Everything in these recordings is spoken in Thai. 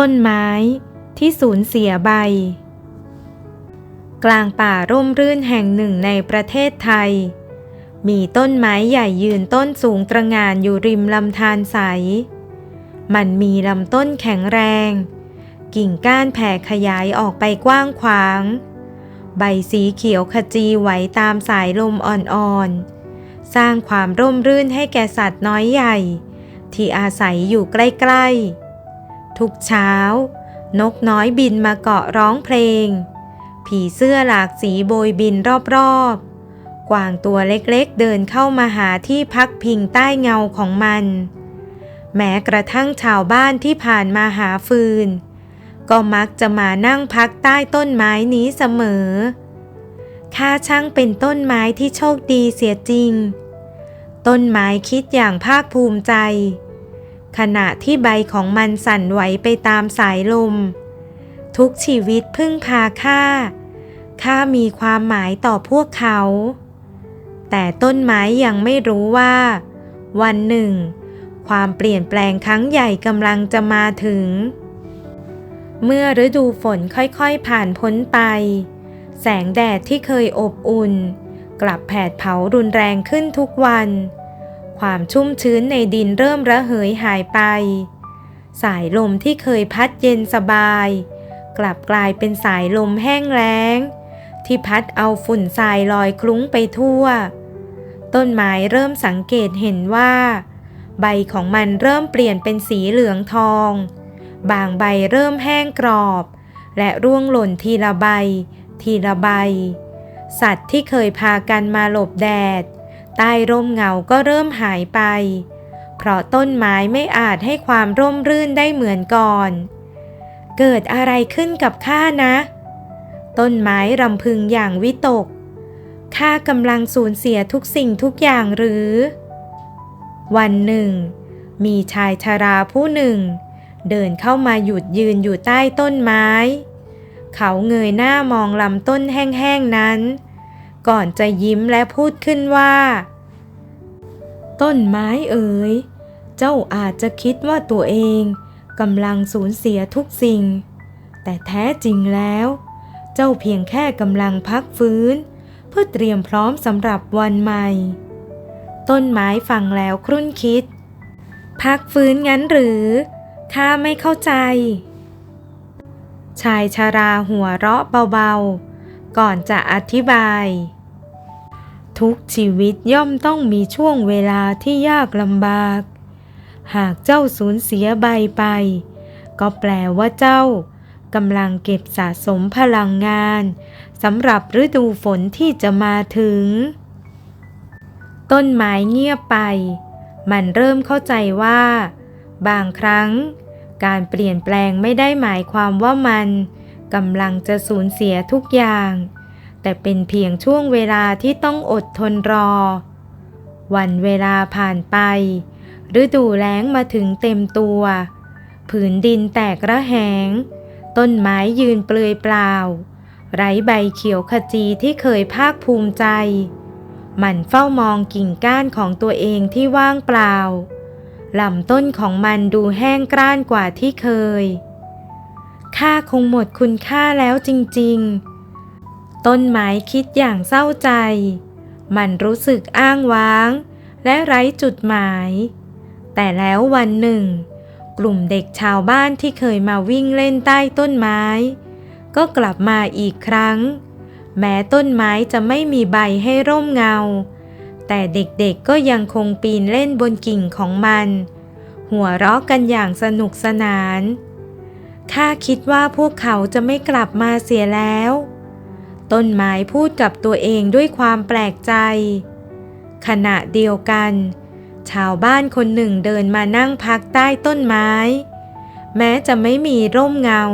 ต้นไม้ที่สูญเสียใบ กลางป่าร่มรื่นแห่งหนึ่งในประเทศไทย มีต้นไม้ใหญ่ยืนต้นสูงตระงานอยู่ริมลำธารใส มันมีลำต้นแข็งแรง กิ่งก้านแผ่ขยายออกไปกว้างขวาง ใบสีเขียวขจีไหวตามสายลมอ่อนๆ สร้างความร่มรื่นให้แก่สัตว์น้อยใหญ่ ที่อาศัยอยู่ใกล้ๆ ทุกเช้า นกน้อยบินมาเกาะร้องเพลง ผีเสื้อหลากสีโบยบินรอบๆ กวางตัวเล็กๆเดินเข้ามาหาที่พักพิงใต้เงาของมัน แม้กระทั่งชาวบ้านที่ผ่านมาหาฟืน ก็มักจะมานั่งพักใต้ต้นไม้นี้เสมอข้าช่างเป็นต้นไม้ที่โชคดีเสียจริง ต้นไม้คิดอย่างภาคภูมิใจ ขณะที่ใบของมันสั่นไหวไปตามสายลม ทุกชีวิตพึ่งพาข้าข้ามีความหมายต่อพวกเขา แต่ต้นไม้ยังไม่รู้ว่า วันหนึ่ง ความเปลี่ยนแปลงครั้งใหญ่กำลังจะมาถึง เมื่อฤดูฝนค่อยๆผ่านพ้นไป แสงแดดที่เคยอบอุ่น กลับแผดเผารุนแรงขึ้นทุกวัน ความชุ่มชื้นในดินเริ่มระเหยหายไป สายลมที่เคยพัดเย็นสบาย กลับกลายเป็นสายลมแห้งแล้ง ที่พัดเอาฝุ่นทรายลอยคลุ้งไปทั่ว ต้นไม้เริ่มสังเกตเห็นว่า ใบของมันเริ่มเปลี่ยนเป็นสีเหลืองทอง บางใบเริ่มแห้งกรอบ และร่วงหล่นทีละใบ ทีละใบ สัตว์ที่เคยพากันมาหลบแดด ใต้ร่มเงาก็เริ่มหายไป เพราะต้นไม้ไม่อาจให้ความร่มรื่นได้เหมือนก่อน เกิดอะไรขึ้นกับข้านะ ต้นไม้รำพึงอย่างวิตก ข้ากำลังสูญเสียทุกสิ่งทุกอย่างหรือ วันหนึ่ง มีชายชาราผู้หนึ่ง เดินเข้ามาหยุดยืนอยู่ใต้ต้นไม้ เขาเงยหน้ามองลำต้นแห้งๆนั้นก่อนจะยิ้มและพูดขึ้นว่า ต้นไม้เอ๋ย เจ้าอาจจะคิดว่าตัวเองกำลังสูญเสียทุกสิ่ง แต่แท้จริงแล้ว เจ้าเพียงแค่กำลังพักฟื้น เพื่อเตรียมพร้อมสำหรับวันใหม่ ต้นไม้ฟังแล้วครุ่นคิด พักฟื้นงั้นหรือข้าไม่เข้าใจ ชายชาราหัวเราะเบาๆ ก่อนจะอธิบาย ทุกชีวิตย่อมต้องมีช่วงเวลาที่ยากลำบาก หากเจ้าสูญเสียใบไป ก็แปลว่าเจ้ากำลังเก็บสะสมพลังงานสำหรับฤดูฝนที่จะมาถึง ต้นไม้เงียบไป มันเริ่มเข้าใจว่า บางครั้ง การเปลี่ยนแปลงไม่ได้หมายความว่ามันกำลังจะสูญเสียทุกอย่าง แต่เป็นเพียงช่วงเวลาที่ต้องอดทนรอ วันเวลาผ่านไป ฤดูแล้งมาถึงเต็มตัว ผืนดินแตกระแหง ต้นไม้ยืนเปลือยเปล่า ไร้ใบเขียวขจีที่เคยภาคภูมิใจ มันเฝ้ามองกิ่งก้านของตัวเองที่ว่างเปล่าลำต้นของมันดูแห้งกร้านกว่าที่เคย ข้าคงหมดคุณค่าแล้วจริง ๆ ต้นไม้คิดอย่างเศร้าใจ มันรู้สึกอ้างว้าง และไร้จุดหมาย แต่แล้ววันหนึ่ง กลุ่มเด็กชาวบ้านที่เคยมาวิ่งเล่นใต้ต้นไม้ ก็กลับมาอีกครั้ง แม้ต้นไม้จะไม่มีใบให้ร่มเงา แต่เด็กๆก็ยังคงปีนเล่นบนกิ่งของมัน หัวเราะกันอย่างสนุกสนานข้าคิดว่าพวกเขาจะไม่กลับมาเสียแล้ว ต้นไม้พูดกับตัวเองด้วยความแปลกใจ ขณะเดียวกัน ชาวบ้านคนหนึ่งเดินมานั่งพักใต้ต้นไม้ แม้จะไม่มีร่มเงา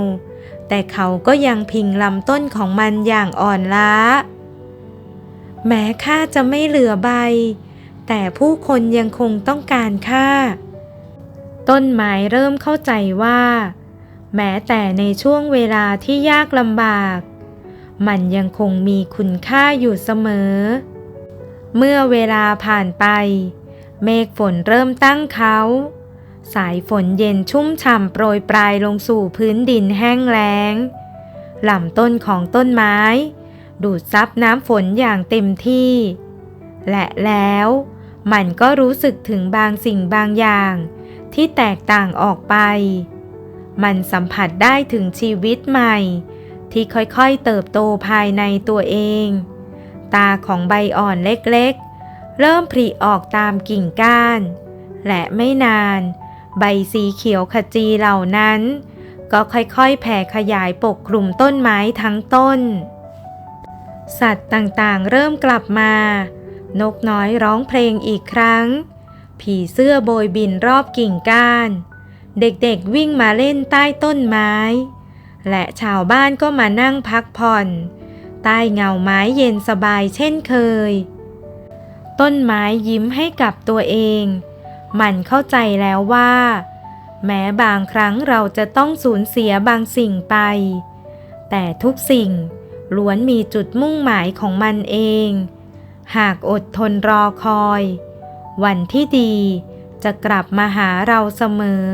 แต่เขาก็ยังพิงลำต้นของมันอย่างอ่อนล้า แม้ข้าจะไม่เหลือใบ แต่ผู้คนยังคงต้องการข้าต้นไม้เริ่มเข้าใจว่า แม้แต่ในช่วงเวลาที่ยากลำบาก มันยังคงมีคุณค่าอยู่เสมอ เมื่อเวลาผ่านไป เมฆฝนเริ่มตั้งเขา สายฝนเย็นชุ่มฉ่ำโปรยปลายลงสู่พื้นดินแห้งแล้งลำต้นของต้นไม้ ดูดซับน้ำฝนอย่างเต็มที่ และแล้วมันก็รู้สึกถึงบางสิ่งบางอย่าง ที่แตกต่างออกไป มันสัมผัสได้ถึงชีวิตใหม่ ที่ค่อยๆเติบโตภายในตัวเอง ตาของใบอ่อนเล็กๆ เริ่มผลิออกตามกิ่งก้าน และไม่นาน ใบสีเขียวขจีเหล่านั้น ก็ค่อยๆแผ่ขยายปกคลุมต้นไม้ทั้งต้น สัตว์ต่างๆเริ่มกลับมา นกน้อยร้องเพลงอีกครั้ง ผีเสื้อโบยบินรอบกิ่งก้าน เด็กๆวิ่งมาเล่นใต้ต้นไม้ และชาวบ้านก็มานั่งพักผ่อน ใต้เงาไม้เย็นสบายเช่นเคย ต้นไม้ยิ้มให้กับตัวเอง มันเข้าใจแล้วว่า แม้บางครั้งเราจะต้องสูญเสียบางสิ่งไป แต่ทุกสิ่งล้วนมีจุดมุ่งหมายของมันเอง หากอดทนรอคอย วันที่ดีจะกลับมาหาเราเสมอ